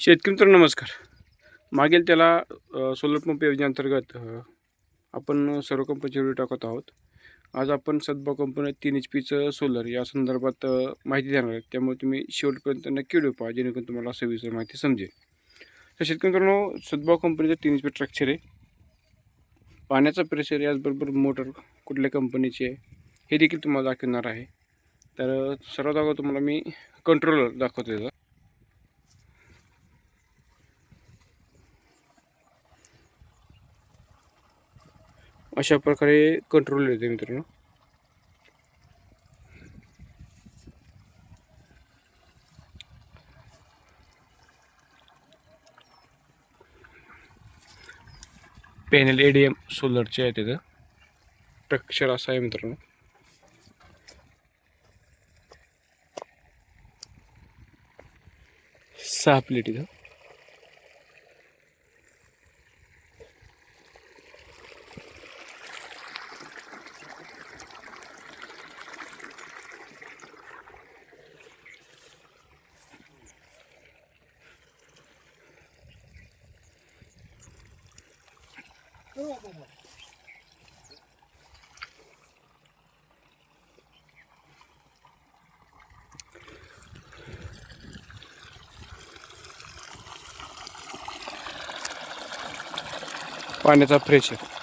शेतकरी मित्र नमस्कार. मागील त्याला सोलर पंप योजनेअंतर्गत आपण सर्व कंपनीचे व्हिडिओ टाकत आहोत. आज आपण सद्भाव कंपनी तीन एच पीचं सोलर या संदर्भात माहिती देणार आहे त्यामुळे तुम्ही शेवटपर्यंत नक्की व्हिडिओ पहा जेणेकरून तुम्हाला सविस्तर माहिती समजेल. तर शेतकरी मित्रांनो सदभाव कंपनीचं तीन एच पी स्ट्रक्चर आहे. पाण्याचा प्रेशर याचबरोबर मोटर कुठल्या कंपनीची आहे हे देखील तुम्हाला दाखवणार आहे. तर सर्वात अगोदर तुम्हाला मी कंट्रोलर दाखवतो त्याचा. अशा प्रकारे कंट्रोल येते मित्रांनो. पॅनल ए डी एम सोलरचे आहे तिथं स्ट्रक्चर असं आहे मित्रांनो. सहा प्लेट इथं. पाण्याचा प्रेशर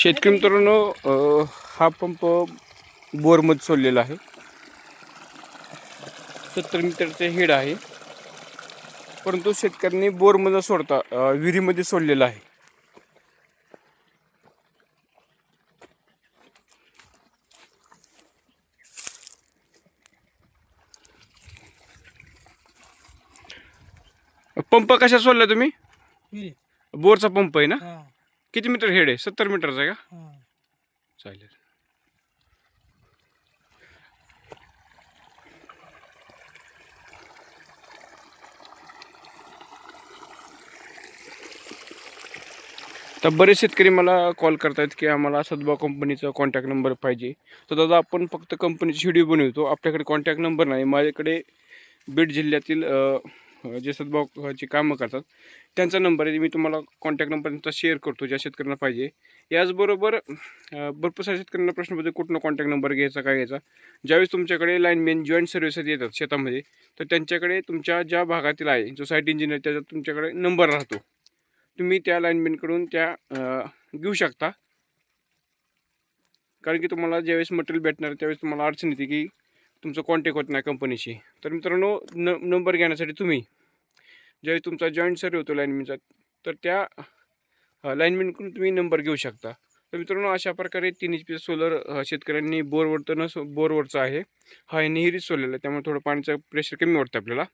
शेतकरी मित्रांनो हा पंप बोरमध्ये सोडलेला आहे. सत्तर मीटरचे हेड आहे. परंतु शेतकऱ्यांनी बोरमध्ये सोडता विहिरीमध्ये सोडलेला आहे. पंप कशा सोडला तुम्ही. बोरचा पंप आहे ना? हा, किती मीटर हेड आहे? सत्तर मीटरचा आहे का? हा. चालेल. तर बरेच शेतकरी मला कॉल करतायत की आम्हाला सद्भाव कंपनीचा कॉन्टॅक्ट नंबर पाहिजे. तर दादा आपण फक्त कंपनीची व्हिडिओ बनवतो. आपल्याकडे कॉन्टॅक्ट नंबर नाही. माझ्याकडे बीड जिल्ह्यातील अ, जे सद्भावाची कामं करतात त्यांचा नंबर आहे. मी तुम्हाला कॉन्टॅक्ट नंबर त्यांचा शेअर करतो ज्या शेतकऱ्यांना पाहिजे. याचबरोबर भरपूर साऱ्या शेतकऱ्यांना प्रश्न पडतो कुठनं कॉन्टॅक्ट नंबर घ्यायचा काय घ्यायचा? ज्यावेळेस तुमच्याकडे लाईनमॅन जॉईंट सर्व्हिसेस येतात शेतामध्ये तर त्यांच्याकडे तुमच्या ज्या भागातील आहे जो साईट इंजिनियर त्याचा तुमच्याकडे नंबर राहतो. तुम्ही त्या लाईनमॅनकडून त्या घेऊ शकता. कारण की तुम्हाला ज्यावेळेस मटेरियल भेटणार त्यावेळेस तुम्हाला अडचण येते की तुमचं कॉन्टॅक्ट होत नाही कंपनीशी तर मित्रांनो न नंबर घेण्यासाठी तुम्ही ज्यावेळी तुमचा जॉईंट सर्वे होतो लाईनमॅनचा तर त्या लाईनमॅनकडून तुम्ही नंबर घेऊ शकता. तर मित्रांनो अशा प्रकारे तीन एच पी सोलर शेतकऱ्यांनी बोरवर तर न बोरवरचा आहे. हा निहिरीच सोडलेला आहे त्यामुळे थोडं पाण्याचं प्रेशर कमी वाटतं आपल्याला.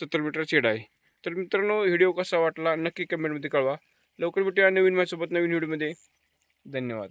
सत्तर मीटर चेड आहे. तर मित्रांनो व्हिडिओ कसा वाटला नक्की कमेंटमध्ये कळवा. लवकर भेटूया नवीन माझ्यासोबत नवीन व्हिडिओमध्ये धन्यवाद.